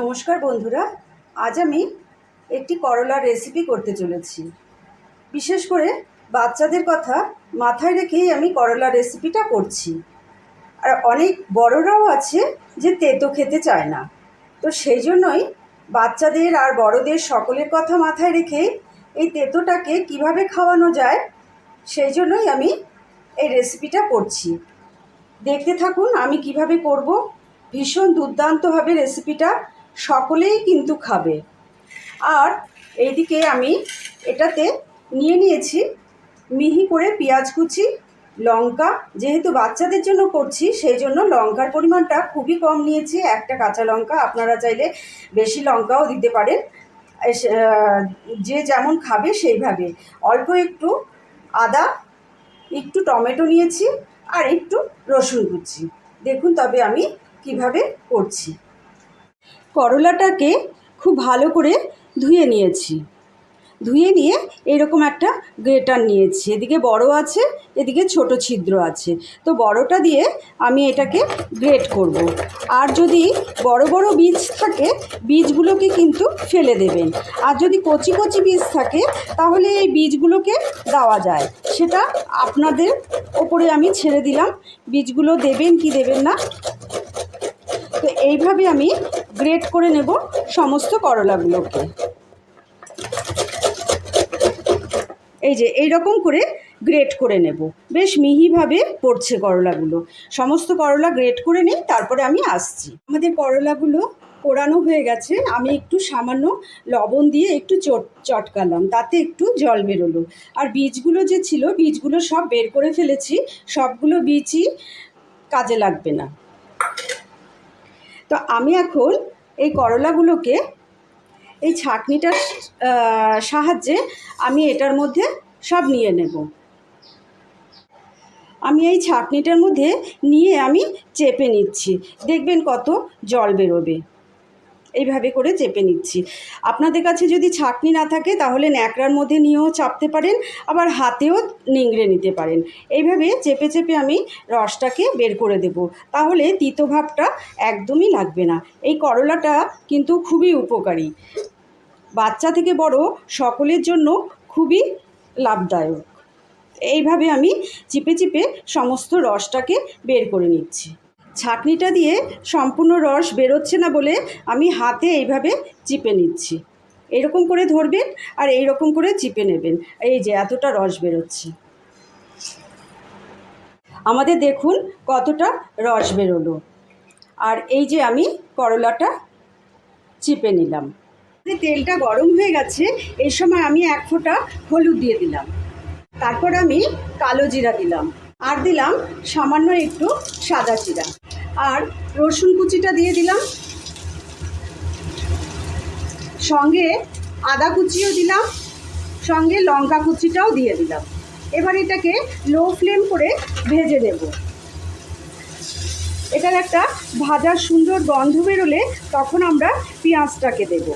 নমস্কার বন্ধুরা, আজ আমি একটি করলার রেসিপি করতে চলেছি। বিশেষ করে বাচ্চাদের কথা মাথায় রেখেই আমি করলার রেসিপিটা করছি। আর অনেক বড়রাও আছে যে তেতো খেতে চায় না। তো সেই জন্যই বাচ্চাদের আর বড়দের সকলের কথা মাথায় রেখে এই তেতোটাকে কীভাবে খাওয়ানো যায়, সেই জন্যই আমি এই রেসিপিটা করছি। দেখতে থাকুন আমি কীভাবে করব। ভীষণ দুর্দান্তভাবে রেসিপিটা সকলেই কিন্তু খাবে। আর এইদিকে আমি এটাতে নিয়ে নিয়েছি মিহি করে পেঁয়াজ কুচি, লঙ্কা। যেহেতু বাচ্চাদের জন্য করছি, সেই জন্য লঙ্কার পরিমাণটা খুবই কম নিয়েছি। একটা কাঁচা লঙ্কা, আপনারা চাইলে বেশি লঙ্কাও দিতে পারেন। যে যেমন খাবে সেইভাবে। অল্প একটু আদা, একটু টমেটো নিয়েছি, আর একটু রসুন কুচি। দেখুন তবে আমি কীভাবে করছি। করলাটাকে খুব ভালো করে ধুয়ে নিয়েছি। ধুয়ে নিয়ে এরকম একটা গ্রেটার নিয়েছি। এদিকে বড় আছে, এদিকে ছোট ছিদ্র আছে। তো বড়টা দিয়ে আমি এটাকে গ্রেট করব। আর যদি বড় বড় বীজ থাকে, বীজগুলোকে কিন্তু ফেলে দেবেন। আর যদি কচি কচি বীজ থাকে, তাহলে এই বীজগুলোকে দেওয়া যায়। সেটা আপনাদের ওপরে আমি ছেড়ে দিলাম। বীজগুলো দেবেন কি দেবেন না তো এইভাবে আমি গ্রেট করে নেব সমস্ত করলাগুলোকে। এই যে এই রকম করে গ্রেট করে নেব। বেশ মিহিভাবে পড়ছে করলাগুলো। সমস্ত করলা গ্রেট করে নিই, তারপরে আমি আসছি। আমাদের করলাগুলো পোড়ানো হয়ে গেছে। আমি একটু সামান্য লবণ দিয়ে একটু চট চটকালাম, তাতে একটু জল বেরোলো। আর বীজগুলো যে ছিল, বীজগুলো সব বের করে ফেলেছি। সবগুলো বীজই কাজে লাগবে না। তো আমি এখন এই করলাগুলোকে এই ছাঁকনিটার সাহায্যে আমি এটার মধ্যে সব নিয়ে নেব। আমি এই ছাঁকনিটার মধ্যে নিয়ে আমি চেপে নিচ্ছি। দেখবেন কত জল বেরোবে। এইভাবে করে চেপে নিচ্ছি। আপনাদের কাছে যদি ছাঁকনি না থাকে, তাহলে ন্যাকড়ার মধ্যে নিয়েও চাপতে পারেন, আবার হাতেও নিংড়ে নিতে পারেন। এইভাবে চেপে চেপে আমি রসটাকে বের করে দেব। তাহলে তিতো ভাবটা একদমই লাগবে না। এই করলাটা কিন্তু খুবই উপকারী। বাচ্চা থেকে বড় সকলের জন্য খুবই লাভদায়ক। এইভাবে আমি চিপে চিপে সমস্ত রসটাকে বের করে নিচ্ছি। ছাঁকনিটা দিয়ে সম্পূর্ণ রস বেরোচ্ছে না বলে আমি হাতে এইভাবে চিপে নিচ্ছি। এরকম করে ধরবেন আর এই রকম করে চিপে নেবেন। এই যে এতটা রস বেরোচ্ছে। আমাদের দেখুন কতটা রস বেরোলো। আর এই যে আমি করলাটা চিপে নিলাম। তেলটা গরম হয়ে গেছে এই সময় আমি এক ফোঁটা হলুদ দিয়ে দিলাম। তারপর আমি কালো জিরা দিলাম। আর দিলাম সামান্য একটু সাদা জিরা। আর রসুন কুচিটা দিয়ে দিলাম। সঙ্গে আদা কুচিও দিলাম। সঙ্গে লঙ্কা কুচিটাও দিয়ে দিলাম। এবার এটাকে লো ফ্লেম করে ভেজে নেব। এটার একটা ভাজার সুন্দর গন্ধ বেরোলে তখন আমরা পেঁয়াজটাকে দেবো।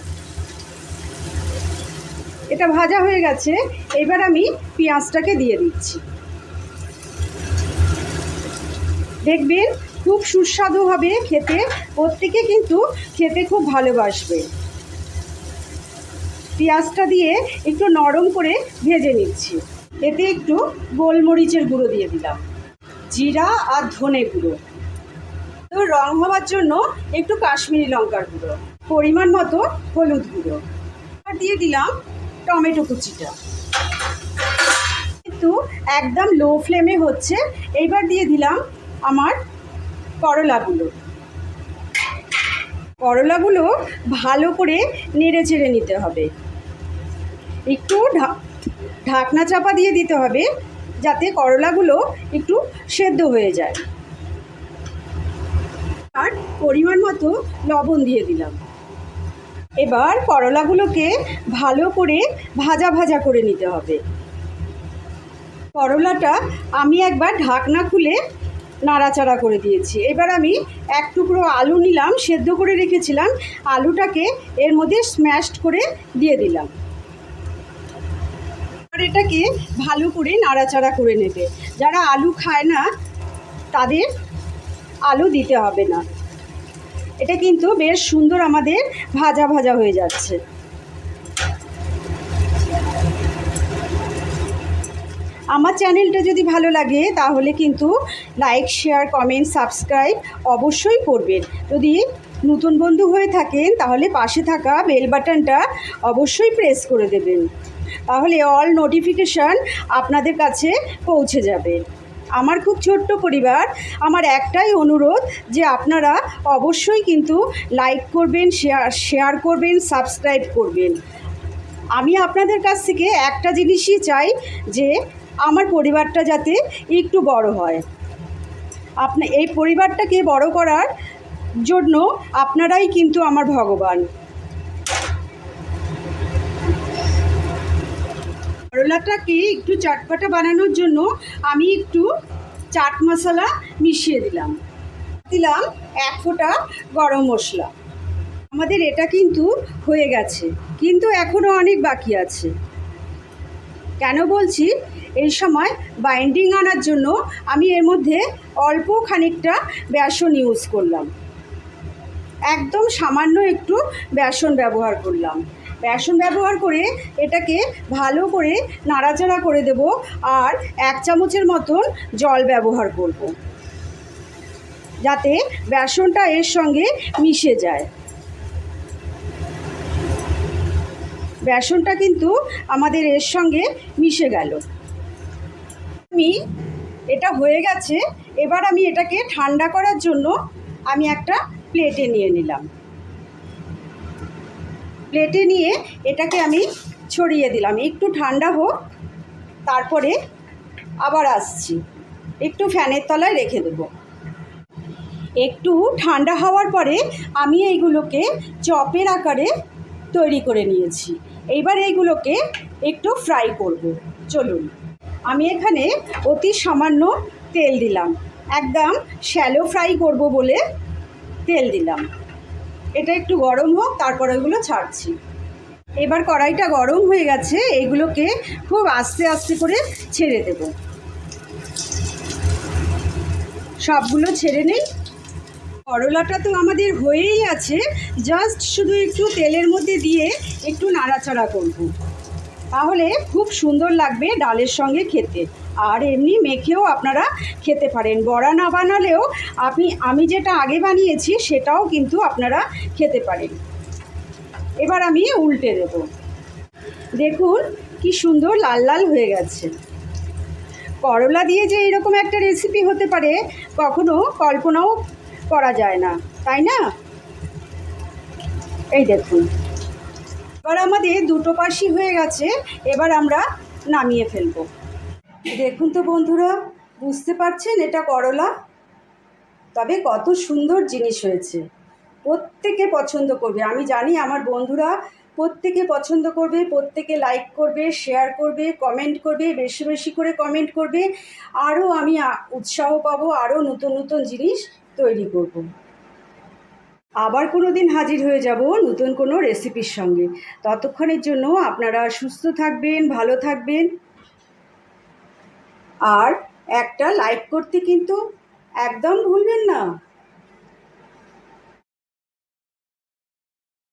এটা ভাজা হয়ে গেছে। এবার আমি পেঁয়াজটাকে দিয়ে দিচ্ছি। দেখবেন খুব সুস্বাদু হবে খেতে। প্রত্যেকে কিন্তু খেতে খুব ভালোবাসবে। পেঁয়াজটা দিয়ে একটু নরম করে ভেজে নিচ্ছি। এতে একটু গোলমরিচের গুঁড়ো দিয়ে দিলাম। জিরা আর ধনে গুঁড়ো। তো রং হওয়ার জন্য একটু কাশ্মীরি লঙ্কার গুঁড়ো। পরিমাণ মতো হলুদ গুঁড়ো। আর দিয়ে দিলাম টমেটো কুচিটা। কিন্তু একদম লো ফ্লেমে হচ্ছে। এইবার দিয়ে দিলাম আমার করলাগুলো। করলাগুলো ভালো করে নেড়ে চেড়ে নিতে হবে। একটু ঢাকনা চাপা দিয়ে দিতে হবে যাতে করলাগুলো একটু সেদ্ধ হয়ে যায়। আর পরিমাণ মতো লবণ দিয়ে দিলাম। এবার করলাগুলোকে ভালো করে ভাজা ভাজা করে নিতে হবে। করলাটা আমি একবার ঢাকনা খুলে নাড়াচাড়া করে দিয়েছি। এবার আমি এক টুকরো আলু নিলাম, সেদ্ধ করে রেখেছিলাম। আলুটাকে এর মধ্যে স্ম্যাশড করে দিয়ে দিলাম। আর এটাকে ভালো করে নাড়াচাড়া করে নেবে। যারা আলু খায় না, তাদের আলু দিতে হবে না। এটা কিন্তু বেশ সুন্দর আমাদের ভাজা ভাজা হয়ে যাচ্ছে। আমার চ্যানেলটা যদি ভালো লাগে, তাহলে কিন্তু লাইক, শেয়ার, কমেন্ট, সাবস্ক্রাইব অবশ্যই করবেন। যদি নতুন বন্ধু হয়ে থাকেন, তাহলে পাশে থাকা বেল বাটনটা অবশ্যই প্রেস করে দেবেন। তাহলে অল নোটিফিকেশান আপনাদের কাছে পৌঁছে যাবে। আমার খুব ছোট্ট পরিবার, আমার একটাই অনুরোধ যে আপনারা অবশ্যই কিন্তু লাইক করবেন, শেয়ার শেয়ার করবেন, সাবস্ক্রাইব করবেন। আমি আপনাদের কাছ থেকে একটা জিনিসই চাই যে আমার পরিবারটা যাতে একটু বড় হয়। আপনি, এই পরিবারটাকে বড় করার জন্য আপনারাই কিন্তু আমার ভগবান। করলাটাকে একটু চটপটা বানানোর জন্য আমি একটু চাট মশলা মিশিয়ে দিলাম। দিলাম এক ফোঁটা গরম মশলা। আমাদের এটা কিন্তু হয়ে গেছে, কিন্তু এখনও অনেক বাকি আছে। কেন বলছি? এই সময় বাইন্ডিং আনার জন্য আমি এর মধ্যে অল্প খানিকটা বেসন ইউজ করলাম। একদম সামান্য একটু বেসন ব্যবহার করলাম। বেসন ব্যবহার করে এটাকে ভালো করে নাড়াচাড়া করে দেব আর এক চামচের মতন জল ব্যবহার করব। যাতে বেসনটা এর সঙ্গে মিশে যায়। বেসনটা কিন্তু আমাদের এর সঙ্গে মিশে গেল। আমি এটা হয়ে গেছে, এবার আমি এটাকে ঠান্ডা করার জন্য আমি একটা প্লেটে নিয়ে নিলাম। প্লেটে নিয়ে এটাকে আমি ছড়িয়ে দিলাম, একটু ঠান্ডা হোক, তারপরে আবার আসছি। একটু ফ্যানের তলায় রেখে দেবো। একটু ঠান্ডা হওয়ার পরে আমি এইগুলোকে চপের আকারে তৈরি করে নিয়েছি। এইবার এইগুলোকে একটু ফ্রাই করব। চলুন। আমি এখানে অতি সামান্য তেল দিলাম। একদম শ্যালো ফ্রাই করব বলে তেল দিলাম। এটা একটু গরম হোক, তারপর ওইগুলো ছাড়ছি। এবার কড়াইটা গরম হয়ে গেছে, এগুলোকে খুব আস্তে আস্তে করে ছেড়ে দেব। সবগুলো ছেড়ে নেই। করলাটা তো আমাদের হয়েই আছে জাস্ট শুধু একটু তেলের মধ্যে দিয়ে একটু নাড়াচাড়া করব। তাহলে খুব সুন্দর লাগবে ডালের সঙ্গে খেতে। আর এমনি মেখেও আপনারা খেতে পারেন। বড়া না বানালেও আপনি, আমি যেটা আগে বানিয়েছি সেটাও কিন্তু আপনারা খেতে পারেন। এবার আমি উল্টে দেব। দেখুন কি সুন্দর লাল লাল হয়ে গেছে। করলা দিয়ে যে এরকম একটা রেসিপি হতে পারে, কখনো কল্পনাও করা যায় না। তাই না? এই দেখুন। এবার আমাদের দুটো পাশি হয়ে গেছে, এবার আমরা নামিয়ে ফেলব। দেখুন তো বন্ধুরা, বুঝতে পারছেন এটা করলা? তবে কত সুন্দর জিনিস হয়েছে। প্রত্যেকে পছন্দ করবে। আমি জানি আমার বন্ধুরা প্রত্যেকে পছন্দ করবে, প্রত্যেকে লাইক করবে শেয়ার করবে কমেন্ট করবে, বেশি বেশি করে কমেন্ট করবে। আরও আমি উৎসাহ পাবো, আরও নতুন নতুন জিনিস তৈরি করব। আবার কোনো দিন হাজির হয়ে যাব নতুন কোনো রেসিপির সঙ্গে। ততক্ষণের জন্য আপনারা সুস্থ থাকবেন, ভালো থাকবেন। আর একটা লাইক করতে কিন্তু একদম ভুলবেন না।